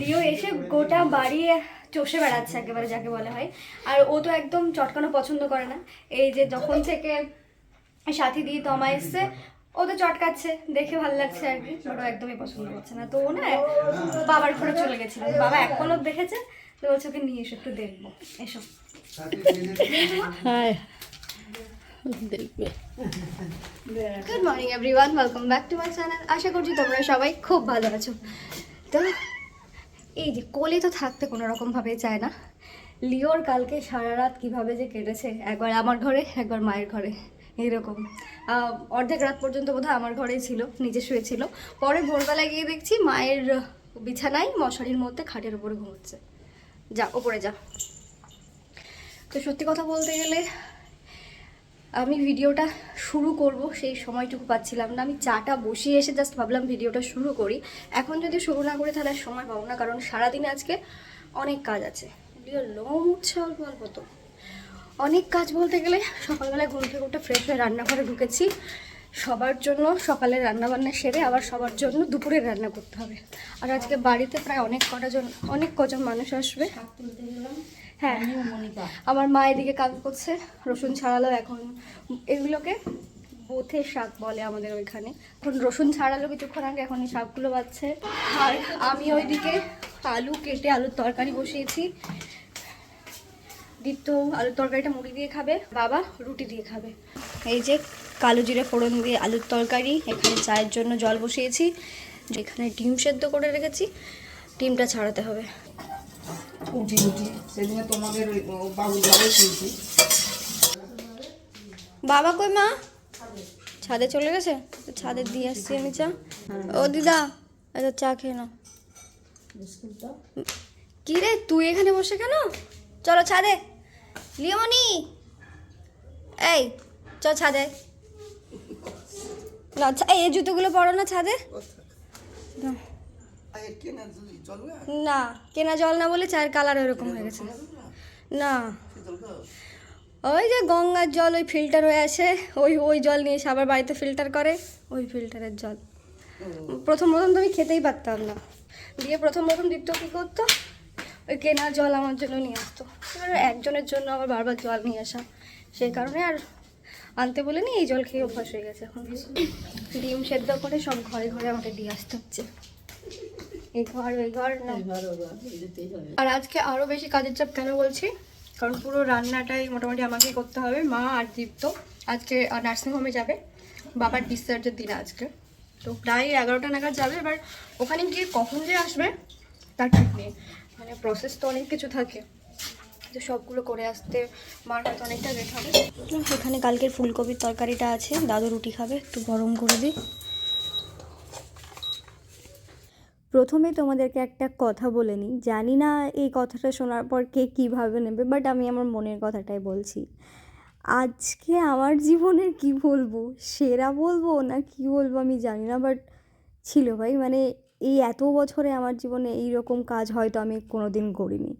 লিও এসে গোটা বাড়ি চষে বেড়াচ্ছে একেবারে যাকে বলা হয়। আর ও তো একদম চটকানো পছন্দ করে না। এই যে যখন থেকে সাথী দিয়ে তমা এসছে ও তো চটকাচ্ছে দেখে ভালো লাগছে আর কি। বাট ও একদমই পছন্দ করছে না। তো ও না বাবার ঘরে চলে গেছিল। বাবা এক পলক দেখেছে তো বলছে ওকে নিয়ে এসে একটু দেখব। এসো। হ্যাঁ। দেখবে। Good morning everyone welcome back to my channel আশা করছি তোমরা সবাই খুব ভালো আছো। তো এই যে কোলে তো থাকতে কোনো রকমভাবে চায় না। লিওর কালকে সারা রাত কীভাবে যে কেটেছে একবার আমার ঘরে একবার মায়ের ঘরে এইরকম আহ, অর্ধেক রাত পর্যন্ত বোধহয় আমার ঘরেই ছিল নিজে শুয়েছিল পরে ভোরবেলা গিয়ে দেখছি মায়ের বিছানায় মশারির মধ্যে খাটের উপরে ঘুমোচ্ছে। যা ওপরে যা। তো সত্যি কথা বলতে গেলে আমি ভিডিওটা শুরু করব, সেই সময়টুকু পাচ্ছিলাম না। আমি চাটা বসিয়ে এসে জাস্ট ভাবলাম ভিডিওটা শুরু করি। এখন যদি শুরু না করি তাহলে সময় পাবো না, কারণ সারাদিনে আজকে অনেক কাজ আছে। ভিডিও লোম উঠছে অল্প অল্প তো। অনেক কাজ বলতে গেলে সকালবেলায় ঘুম থেকে উঠে ফ্রেশ হয়ে রান্নাঘরে ঢুকেছি। সবার জন্য সকালে রান্নাবান্না সেরে আবার সবার জন্য দুপুরে রান্না করতে হবে। আর আজকে বাড়িতে প্রায় অনেক কটা জন, অনেক কজন মানুষ আসবে। হ্যাঁ। আমার মা এদিকে কাজ করছে রসুন ছাড়ালো এখন এগুলোকে বোথের শাক বলে আমাদের ওইখানে। এখন রসুন ছাড়ালো কিছুক্ষণ আগে এখন এই শাকগুলো বাচ্ছে আর আমি ওইদিকে আলু কেটে আলুর তরকারি বসিয়েছি। দীপ্ত আলুর তরকারিটা মুড়ি দিয়ে খাবে বাবা রুটি দিয়ে খাবে। এই যে কালো জিরে ফোড়ন দিয়ে আলুর তরকারি এখানে চায়ের জন্য জল বসিয়েছি। যেখানে ডিম সেদ্ধ করে রেখেছি। ডিমটা ছাড়াতে হবে। উঠি উঠি সেদিনে তোমাদের বাবুর কিনছি বাবা কই মা? ছাদে চলে গেছে? তো ছাদে দিয়ে আসছি আমি চা। ও দিদা এটা চা খেয়ে নাও। কি রে তুই এখানে বসে কেন? চলো ছাদে। লিওমনি এই চ ছাদে। না এই এই জুতোগুলো পরো না ছাদে। না। না? কেনা জল না বলে চায়ের কালার এরকম হয়ে গেছে। না। ওই যে গঙ্গার জল, ওই ফিল্টার হয়ে আসে ওই ওই জল নিয়ে এসে আবার বাড়িতে ফিল্টার করে, ওই ফিল্টারের জল। প্রথম প্রথম তো আমি খেতেই পারতাম না। দিয়ে প্রথম প্রথম দীপ্ত কী করতো? ওই কেনা জল আমার জন্য নিয়ে আসতো। এবার একজনের জন্য আবার বারবার জল নিয়ে আসা। সেই কারণে আর আনতে বলিনি, এই জল খেয়ে অভ্যাস হয়ে গেছে এখন। ডিম সেদ্ধ করে সব ঘরে ঘরে আমাকে দিয়ে আসতে হচ্ছে। এই ঘর ওই ঘর না। আর আজকে আরও বেশি কাজের চাপ কেন বলছি? কারণ পুরো রান্নাটাই মোটামুটি আমাকেই করতে হবে মা আর দীপ্ত। আজকে নার্সিংহোমে যাবে বাবার ডিসচার্জের দিন আজকে। তো প্রায় এগারোটা নাগাদ যাবে এবার ওখানে গিয়ে কখন যে আসবে তার ঠিক নেই। মানে প্রসেস তো অনেক কিছু থাকে। তো সবগুলো করে আসতে মার হয়তো অনেকটা লেট হবে। এখানে কালকের ফুলকপির তরকারিটা আছে দাদু রুটি খাবে একটু গরম করে দিই। প্রথমে তোমাদেরকে একটা কথা বলে নিই। জানি না এই কথাটা শোনার পর কে কীভাবে নেবে বাট আমি আমার মনের কথাটাই বলছি। আজকে আমার জীবনের কি বলব? সেরা বলব না কি বলব আমি জানি না বাট ছিল ভাই। মানে এই এত বছরে আমার জীবনে এই রকম কাজ হয়তো আমি কোনো দিন করিনি।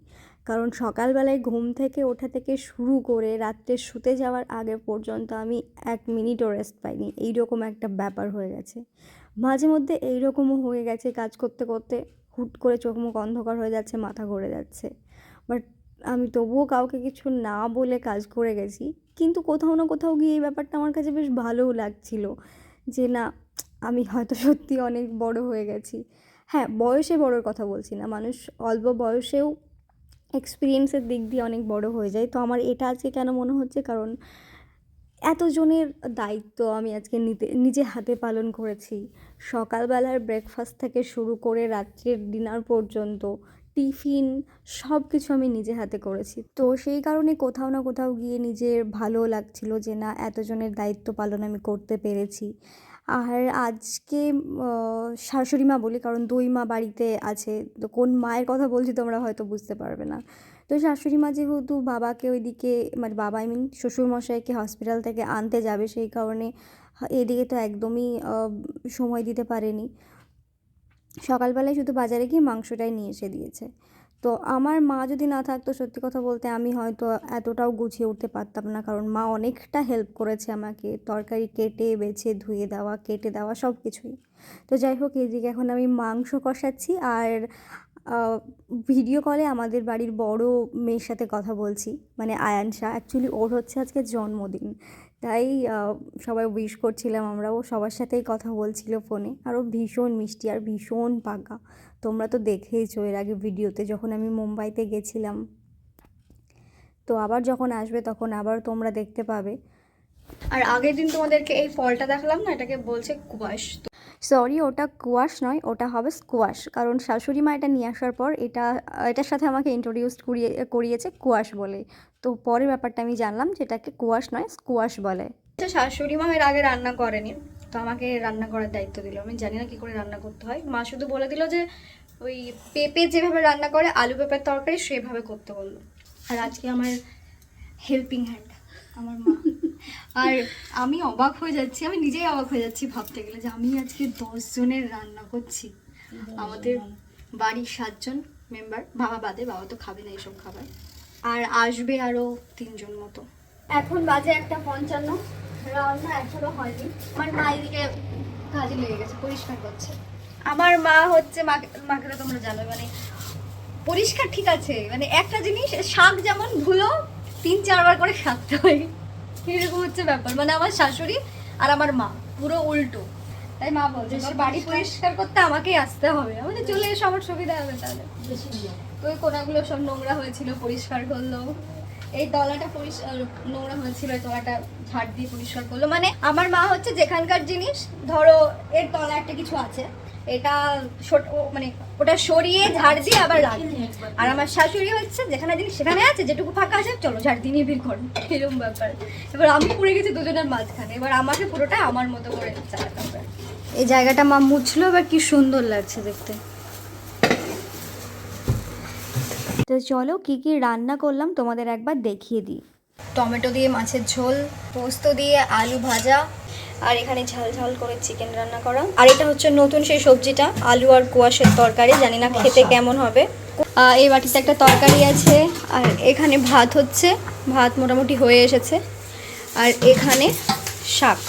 কারণ সকালবেলায় ঘুম থেকে ওঠা থেকে শুরু করে রাত্রে শুতে যাওয়ার আগে পর্যন্ত আমি এক মিনিটও রেস্ট পাইনি। এইরকম একটা ব্যাপার হয়ে গেছে। মাঝে মধ্যে এইরকমও হয়ে গেছে কাজ করতে করতে হুট করে চোখ মুখ অন্ধকার হয়ে যাচ্ছে, মাথা ঘুরে যাচ্ছে। বাট আমি তবুও কাউকে কিছু না বলে কাজ করে গেছি। কিন্তু কোথাও না কোথাও গিয়ে এই ব্যাপারটা আমার কাছে বেশ ভালোও লাগছিল যে না, আমি হয়তো সত্যি অনেক বড় হয়ে গেছি। হ্যাঁ বয়সে বড়োর কথা বলছি না। মানুষ অল্প বয়সেও এক্সপিরিয়েন্সের দিক দিয়ে অনেক বড় হয়ে যায়। তো আমার এটা আজকে কেন মনে হচ্ছে? কারণ এতজনের দায়িত্ব আমি আজকে নিতে, নিজে হাতে পালন করেছি। সকালবেলার ব্রেকফাস্ট থেকে শুরু করে রাত্রের ডিনার পর্যন্ত টিফিন সব কিছু আমি নিজে হাতে করেছি। তো সেই কারণে কোথাও না কোথাও গিয়ে নিজের ভালো লাগছিল যে, না, এতজনের দায়িত্ব পালন আমি করতে পেরেছি। আর আজকে শাশুড়ি মা বলি, কারণ দুই মা বাড়িতে আছে, তো কোন মায়ের কথা বলছি তোমরা হয়তো বুঝতে পারবে না। তো শাশুড়ি মা যেহেতু বাবাকে ওইদিকে মানে বাবা আই মিন শ্বশুরমশাইকে হসপিটাল থেকে আনতে যাবে, সেই কারণে এদিকে তো একদমই সময় দিতে পারেনি। সকালবেলায় শুধু বাজারে গিয়ে মাংসটাই নিয়ে এসে দিয়েছে। তো আমার মা যদি না থাকতো, সত্যি কথা বলতে আমি হয়তো এতটাও গুছিয়ে উঠতে পারতাম না। কারণ মা অনেকটা হেল্প করেছে আমাকে। তরকারি কেটে, বেছে, ধুয়ে দেওয়া, কেটে দেওয়া সব কিছুই তো যাই হোক, এদিকে এখন আমি মাংস কষাচ্ছি আর ভিডিও কলে আমাদের বাড়ির বড় মেয়ের সাথে কথা বলছি। মানে আয়ানশা অ্যাকচুয়ালি ওর হচ্ছে আজকে জন্মদিন। তাই সবাই উইশ করছিলাম আমরাও। সবার সাথেই কথা বলছিল ফোনে আরও ভীষণ মিষ্টি আর ভীষণ পাকা। তোমরা তো দেখেইছো এর আগে ভিডিওতে যখন আমি মুম্বাইতে গেছিলাম। তো আবার যখন আসবে তখন আবার তোমরা দেখতে পাবে। আর আগের দিন তোমাদেরকে এই ফলটা দেখলাম না? এটাকে বলছে তো সরি, ওটা কুয়াশ নয়, ওটা হবে স্কোয়াশ কারণ শাশুড়ি মা এটা নিয়ে আসার পর এটা, এটার সাথে আমাকে ইন্ট্রোডিউস করিয়ে, করিয়েছে কুয়াশ বলে। তো পরের ব্যাপারটা আমি জানলাম যেটাকে কুয়াশ নয় স্কোয়াশ বলে। শাশুড়ি মা এর আগে রান্না করেনি, তো আমাকে রান্না করার দায়িত্ব দিল। আমি জানি না কি করে রান্না করতে হয়। মা শুধু বলে দিল যে, ওই পেঁপে যেভাবে রান্না করে, আলু পেঁপের তরকারি সেভাবে করতে বলল। আর আজকে আমার হেল্পিং হ্যান্ড আমার মা। আর আমি অবাক হয়ে যাচ্ছি, আমি নিজেই অবাক হয়ে যাচ্ছি ভাবতে গেলে যে আমি আজকে দশ জনের রান্না করছি। আমাদের বাড়ির সাতজন মেম্বার বাবা বাদে, বাবা তো খাবে না এইসব খাবার। আর আসবে আরও তিনজন মতো। এখন বাজে একটা পঞ্চান্ন, রান্না এখনও হয়নি। আমার মা এদিকে কাজে লেগে গেছে, পরিষ্কার করছে। আমার মা হচ্ছে মাকে তো তোমরা জানো মানে পরিষ্কার ঠিক আছে। মানে একটা জিনিস, শাক যেমন ধুলো, তিন চারবার করে শাকতে হয়। এরকম হচ্ছে ব্যাপার। মানে আমার শাশুড়ি আর আমার মা পুরো উল্টো। তাই মা বলছে তোর বাড়ি পরিষ্কার। করতে আমাকেই আসতে হবে। মানে চলে এসে আমার সুবিধা হবে তাহলে। তো ওই কোনাগুলো সব নোংরা হয়েছিল পরিষ্কার করল। এই তলাটা পরিষ্কার নোংরা হয়েছিল এই তলাটা ঝাড় দিয়ে পরিষ্কার করল। মানে আমার মা হচ্ছে যেখানকার জিনিস ধরো এর তলা একটা কিছু আছে এটা ছোট- মানে ওটা সরিয়ে ঝাড় দিয়ে আবার রাখে। আর আমার শাশুড়ি হচ্ছে যেখানে জিনিস সেখানে আছে যেটুকু ফাঁকা আছে চলো ঝাড় দিয়ে নিয়ে বের করো। এরকম ব্যাপার। এবার আমি পড়ে গেছি দুজনের মাঝখানে এবার আমাকে পুরোটা আমার মতো করে চালাতে হবে এই জায়গাটা মা মুছলো এবার কি সুন্দর লাগছে দেখতে। তো চলো কী কী রান্না করলাম তোমাদের একবার দেখিয়ে দিই। টমেটো দিয়ে মাছের ঝোল পোস্ত দিয়ে আলু ভাজা আর এখানে ঝাল ঝাল করে চিকেন রান্না করা। আর এটা হচ্ছে নতুন সেই সবজিটা আলু আর কুয়াশের তরকারি জানি না খেতে কেমন হবে। এই বাটিতে একটা তরকারি আছে আর এখানে ভাত হচ্ছে ভাত মোটামুটি হয়ে এসেছে। আর এখানে শাক।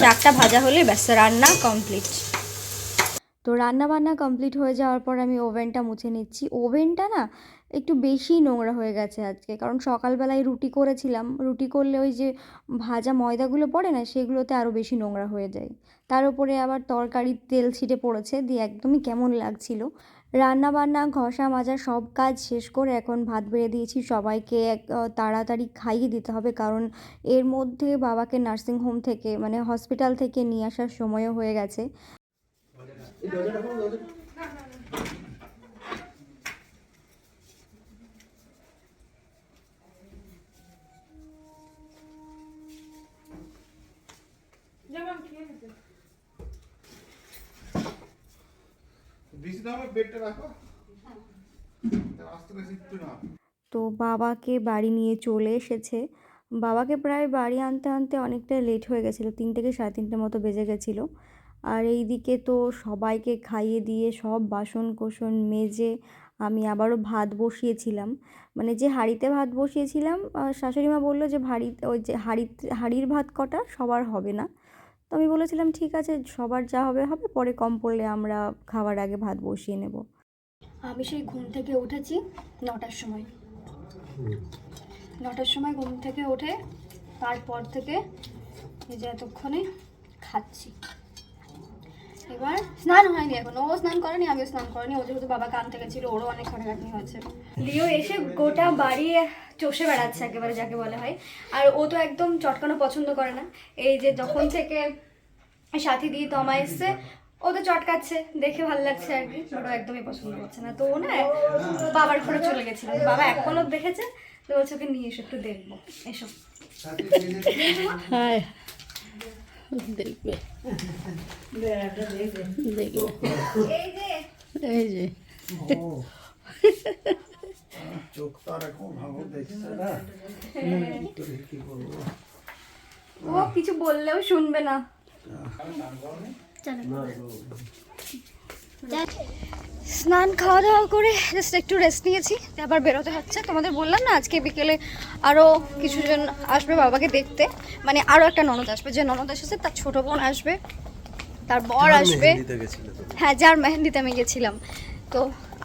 শাকটা ভাজা হলে ব্যাস রান্না কমপ্লিট তো রান্না বান্না কমপ্লিট হয়ে যাওয়ার পর আমি ওভেনটা মুছে নিচ্ছি। ওভেনটা না একটু বেশি নোংরা হয়ে গেছে আজকে। কারণ সকালবেলায় রুটি করেছিলাম। রুটি করলে ওই যে ভাজা ময়দাগুলো পড়ে না, সেগুলোতে আরও বেশি নোংরা হয়ে যায়। তার উপরে আবার তরকারির তেল ছিটে পড়েছে, দিয়ে একদমই কেমন লাগছিল। রান্না বান্না ঘষা মাজা সব কাজ শেষ করে এখন ভাত বেড়ে দিয়েছি। সবাইকে এক তাড়াতাড়ি খাইয়ে দিতে হবে। কারণ এর মধ্যে বাবাকে নার্সিং হোম থেকে মানে হসপিটাল থেকে নিয়ে আসার সময়ও হয়ে গেছে। তো বাবাকে বাড়ি নিয়ে চলে এসেছে। বাবাকে প্রায় বাড়ি আনতে আনতে অনেকটা লেট হয়ে গেছিল, তিন থেকে সাড়ে তিনটে মতো বেজে গেছিল। আর এই দিকে তো সবাইকে খাইয়ে দিয়ে সব বাসন কোসন মেজে আমি আবারও ভাত বসিয়েছিলাম। মানে যে হাঁড়িতে ভাত বসিয়েছিলাম শাশুড়ি মা বলল যে ভাঁড়ি ওই যে হাঁড়ি হাঁড়ির ভাত কটা, সবার হবে না। তো আমি বলেছিলাম ঠিক আছে সবার যা হবে হবে। পরে কম পড়লে আমরা খাওয়ার আগে ভাত বসিয়ে নেব। আমি সেই ঘুম থেকে উঠেছি নটার সময়। নটার সময় ঘুম থেকে উঠে তারপর থেকে এই যে এতক্ষণে খাচ্ছি। এবার স্নান হয়নি এখন। ও স্নান করেনি আমিও স্নান করিনি। ও যেহেতু বাবা কান থেকে ছিল ওরও অনেক খাটাখাটনি হয়েছে। লিও এসে গোটা বাড়ি চষে বেড়াচ্ছে একেবারে যাকে বলা হয়। আর ও তো একদম চটকানো পছন্দ করে না। এই যে যখন থেকে সাথী দিয়ে তমা এসছে ও তো চটকাচ্ছে দেখে ভালো লাগছে আর কি। বাট ও একদমই পছন্দ করছে না। তো ও না বাবার ঘরে চলে গেছিল। বাবা এখনও দেখেছে তো বলছে ওকে নিয়ে এসো একটু দেখব। এসো। হায় দেখবে। দেখবে। এই যে। এই যে চোখ তো আর এখন ভালো দেখছে না। কি করব ও কিছু বললেও শুনবে না। স্নান খাওয়া দাওয়া করে জাস্ট একটু রেস্ট নিয়েছি। আবার বেরোতে হচ্ছে। তোমাদের বললাম না আজকে বিকেলে আরও কিছুজন আসবে বাবাকে দেখতে। মানে আরও একটা ননদ আসবে। যে ননদ এসেছে তার ছোট বোন আসবে। তার বর আসবে। হ্যাঁ যার মেহেন্দিতে আমি গেছিলাম। তো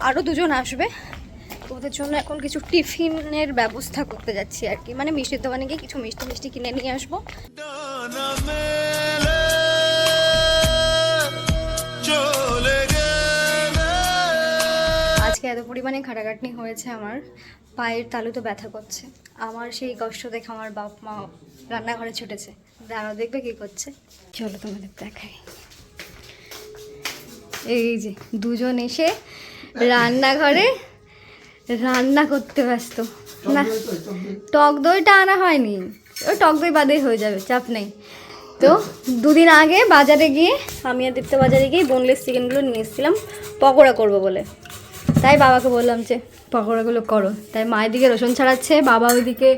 আরও দুজন আসবে। ওদের জন্য এখন কিছু টিফিনের ব্যবস্থা করতে যাচ্ছি আর কি। মানে মিষ্টির দোকানে গিয়ে কিছু মিষ্টি মিষ্টি কিনে নিয়ে আসব। আজকে এত পরিমাণে খাটাখাটনি হয়েছে আমার। পায়ের তালু তো ব্যথা করছে। আমার সেই কষ্ট দেখে আমার বাপ মা রান্নাঘরে ছুটেছে। দাঁড়াও, দেখবে কি করছে। চলো তোমাদের দেখাই। এই যে দুজন এসে রান্নাঘরে রান্না করতে ব্যস্ত। না, টক দইটা আনা হয়নি। ওই টক দই বাদেই হয়ে যাবে, চাপ নেই। তো দুদিন আগে বাজারে গিয়ে, আমি আর দীপ্ত বাজারে গিয়ে বোনলেস চিকেনগুলো নিয়ে এসেছিলাম, পকোড়া করব বলে। তাই বাবাকে বললাম যে, পকোড়াগুলো করো। তাই মায়ের দিকে রসুন ছাড়াচ্ছে, বাবা ওইদিকে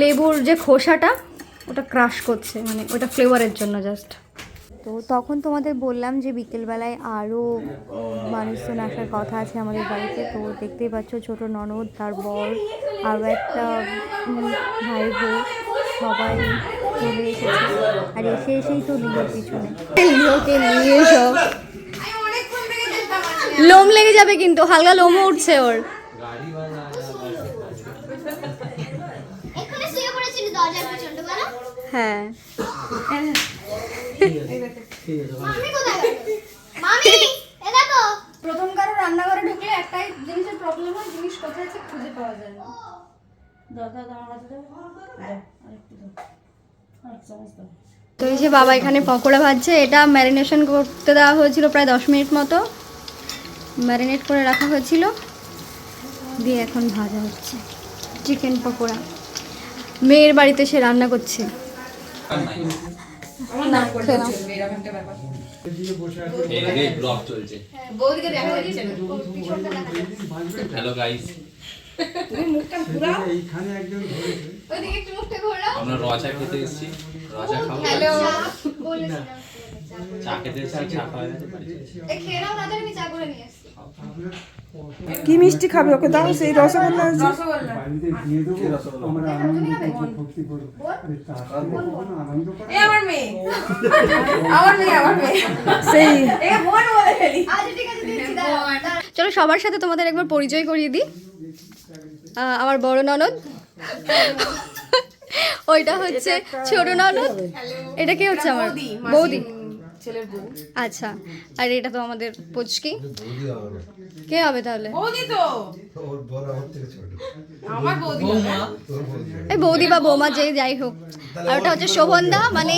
লেবুর যে খোসাটা, ওটা ক্রাশ করছে মানে ওটা ফ্লেভারের জন্য জাস্ট তো তখন তোমাদের বললাম যে বিকেলবেলায় আরও মানুষজন আসার কথা আছে আমাদের বাড়িতে। তো দেখতেই পাচ্ছ ছোট ননদ তার বর আরও একটা ভাই বউ সবাই চলে এসেছে। আর এসে এসেই তো লিওর পিছনে। লিওকে নিয়ে সব লোম লেগে যাবে কিন্তু হালকা লোমও উঠছে ওর। এখানে শুয়ে পড়েছিল দরজার পিছনটা বলো মামি কোথায় মামি এ দেখো। প্রথম কারও রান্নাঘরে ঢুকলে একটাই জিনিসের প্রবলেম হয় জিনিস কোথায় আছে খুঁজে পাওয়া যায় না। তো এই যে বাবা এখানে পকোড়া ভাজছে এটা ম্যারিনেশন করতে দেওয়া হয়েছিল প্রায় দশ মিনিট মতো। ম্যারিনেট করে রাখা হয়েছিল। দিয়ে এখন ভাজা হচ্ছে। চিকেন পকোড়া। মেয়ের বাড়িতে সে রান্না করছে। হ্যালো গাইস তুমি মুখটা ঘুরাও। ওইদিকে একটু মুখটা ঘোরাও। আমরা রচা খেতে এসেছি। রচা খাব? চা খেতে এসেছি চা খাওয়া খেয়ে নাও না আমি চা করে নিয়ে কি মিষ্টি খাবে ওকে? দাও সেই রসগোল্লা আছে। সেই। চলো সবার সাথে তোমাদের একবার পরিচয় করিয়ে দিই। আমার বড় ননদ। ওইটা হচ্ছে ছোট ননদ। এটা কি হচ্ছে আমার? বৌদি। ছেলের বউ। আচ্ছা আর এটা তো আমাদের পুচকি। কে হবে তাহলে? বৌদি তো। আমার বৌদি এই বৌদি বা বৌমা যে যাই হোক। আর ওটা হচ্ছে শোভনদা মানে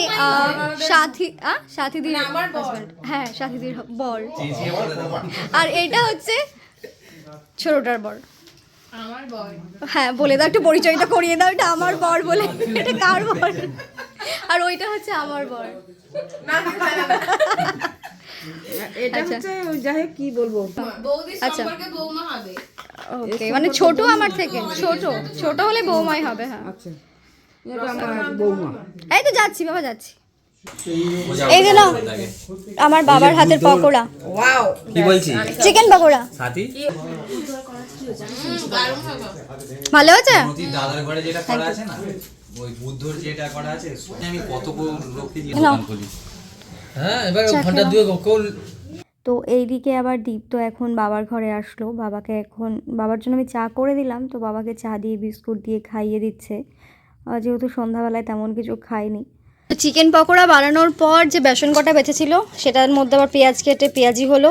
সাথী আহ, সাথীদির husband। হ্যাঁ সাথীদির বর। আর এটা হচ্ছে ছোটটার বর। আমার বর। হ্যাঁ বলে দাও একটু পরিচয়টা করিয়ে দাও এটা আমার বর বলে। এটা কার বর? আর ওইটা হচ্ছে আমার বর। এটা আচ্ছা। হচ্ছে যাই কি বলব? আচ্ছা। ওকে মানে ছোট আমার থেকে। ছোট। ছোট হলে বৌমাই হবে হ্যাঁ। আচ্ছা। এটা আমার বৌমা। এই তো যাচ্ছি বাবা যাচ্ছি। এই যে আমার বাবার হাতের পকোড়া। ওয়াও। কি বলছি চিকেন পকোড়া। সাথী? ভালো হয়েছে? দাদার ঘরে যেটা করা আছে না? ওই বুদ্ধর যেটা করা আছে আমি কত লোককে দিয়ে দোকান খুলি। হ্যাঁ এবার ঘণ্টা দুয়েক কোল তো এইদিকে আবার দীপ্ত এখন বাবার ঘরে আসলো। বাবাকে এখন বাবার জন্য আমি চা করে দিলাম তো বাবাকে চা দিয়ে বিস্কুট দিয়ে খাইয়ে দিচ্ছে। যেহেতু সন্ধ্যাবেলায় তেমন কিছু খাইনি। চিকেন পকোড়া বানানোর পর যে বেসন কটা বেঁচেছিল সেটার মধ্যে আবার পেঁয়াজ কেটে পেঁয়াজি হলো।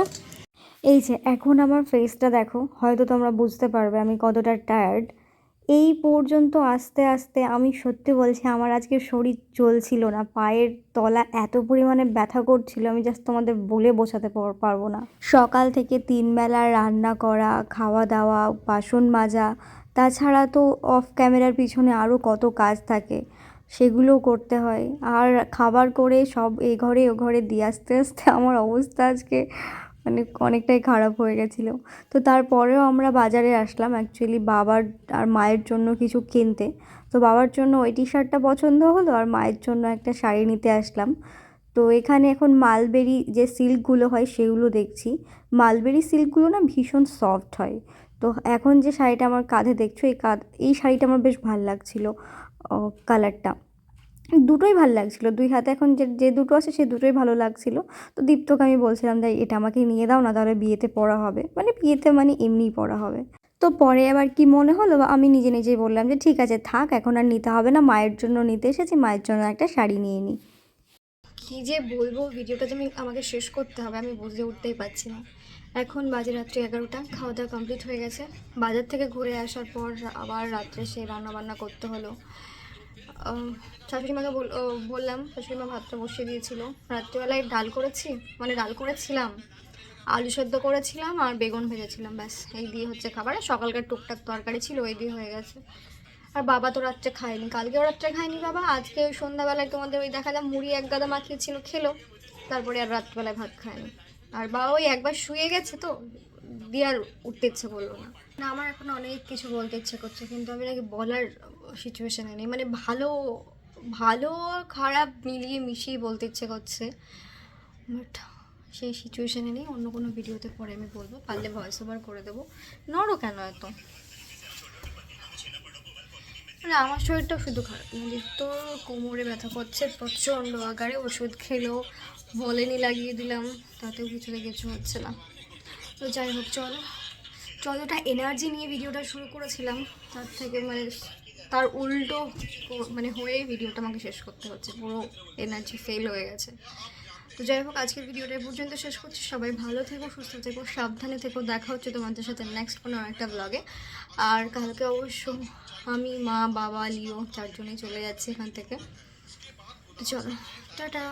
এই যে এখন আমার ফেসটা দেখো হয়তো তোমরা বুঝতে পারবে আমি কতটা টায়ার্ড এই পর্যন্ত আস্তে আস্তে আমি সত্যি বলছি আমার আজকে শরীর চলছিল না। পায়ের তলা এত পরিমাণে ব্যথা করছিল, আমি জাস্ট তোমাদের বলে বোঝাতে পারব না। সকাল থেকে তিন বেলা রান্না করা খাওয়া দাওয়া বাসন মাজা, তাছাড়া তো অফ ক্যামেরার পিছনে আরও কত কাজ থাকে সেগুলোও করতে হয়। আর খাবার করে সব এ ঘরে ও ঘরে দিয়ে আসতে আসতে আমার অবস্থা আজকে মানে অনেকটাই খারাপ হয়ে গেছিল। তো তারপরেও আমরা বাজারে আসলাম অ্যাকচুয়ালি বাবার আর মায়ের জন্য কিছু কিনতে। তো বাবার জন্য ওই টি শার্টটা পছন্দ হলো আর মায়ের জন্য একটা শাড়ি নিতে আসলাম। তো এখানে এখন মালবেরি যে সিল্কগুলো হয় সেগুলো দেখছি। মালবেরি সিল্কগুলো না ভীষণ সফট হয়। তো এখন যে শাড়িটা আমার কাঁধে দেখছ, এই কাঁধ, এই শাড়িটা আমার বেশ ভালো লাগছিল কালারটা দুটোই ভালো লাগছিল। দুই হাতে এখন যে যে দুটো আছে সে দুটোই ভালো লাগছিল। তো দীপ্তকে আমি বলছিলাম তাই এটা আমাকে নিয়ে দাও না তাহলে বিয়েতে পড়া হবে। মানে বিয়েতে মানে এমনিই পড়া হবে। তো পরে আবার কি মনে হলো? আমি নিজে নিজেই বললাম যে, ঠিক আছে, থাক, এখন আর নিতে হবে না, মায়ের জন্য নিতে এসেছি, মায়ের জন্য একটা শাড়ি নিয়ে নিই কি যে বলব, ভিডিওটা যে আমি, আমাকে শেষ করতে হবে, আমি বুঝে উঠতেই পারছি না। এখন বাজে রাত্রি এগারোটা খাওয়া দাওয়া কমপ্লিট হয়ে গেছে। বাজার থেকে ঘুরে আসার পর আবার রাত্রে সেই রান্না বান্না করতে হলো। শাশুড়িমাকে বললাম শাশুড়িমা ভাতটা বসিয়ে দিয়েছিল। রাত্রিবেলায় ডাল করেছি মানে ডাল করেছিলাম, আলু সেদ্ধ করেছিলাম আর বেগুন ভেজেছিলাম, ব্যাস। এই দিয়ে হচ্ছে খাবার। সকালকার টুকটাক তরকারি ছিল, ওই দিয়ে হয়ে গেছে। আর বাবা তো রাত্রে খায়নি। কালকেও রাত্রে খায়নি বাবা, আজকে ওই সন্ধ্যাবেলায় তোমাদের ওই দেখা যায় মুড়ি এক গাদা মাখিয়েছিল, খেলো। তারপরে আর রাত্রিবেলায় ভাত খায়নি। আর বাবা ওই একবার শুয়ে গেছে তো, দিয়ে আর উঠতে ইচ্ছে করল না। না, আমার এখন অনেক কিছু বলতে ইচ্ছে করছে, কিন্তু আমি নাকি বলার সিচুয়েশানে নেই। মানে ভালো ভালো খারাপ মিলিয়ে মিশিয়ে বলতে ইচ্ছে করছে। বাট সেই সিচুয়েশানে নেই, অন্য কোনো ভিডিওতে পরে আমি বলব, পারলে ভয়েস ওভার করে দেবো। নড়ো কেন এত? মানে আমার শরীরটা শুধু খারাপ। না তো কোমরে ব্যথা করছে, প্রচণ্ড আকারে ওষুধ খেলেও বলেনি লাগিয়ে দিলাম, তাতেও কিছুতে কিছু হচ্ছে না। তো যাই হোক, চলো। যতটা এনার্জি নিয়ে ভিডিওটা শুরু করেছিলাম, তার থেকে মানে তার উল্টো মানে হয়ে ভিডিওটা আমাকে শেষ করতে হচ্ছে, পুরো এনার্জি ফেল হয়ে গেছে। তো যাই হোক, আজকের ভিডিওটা পর্যন্ত শেষ করছি। সবাই ভালো থেকো, সুস্থ থেকো, সাবধানে থেকো। দেখা হচ্ছে তোমাদের সাথে নেক্সট কোনো একটা ব্লগে আর কালকে অবশ্য আমি, মা, বাবা, লিও চারজনেই চলে যাচ্ছি এখান থেকে। চলো, টাটা।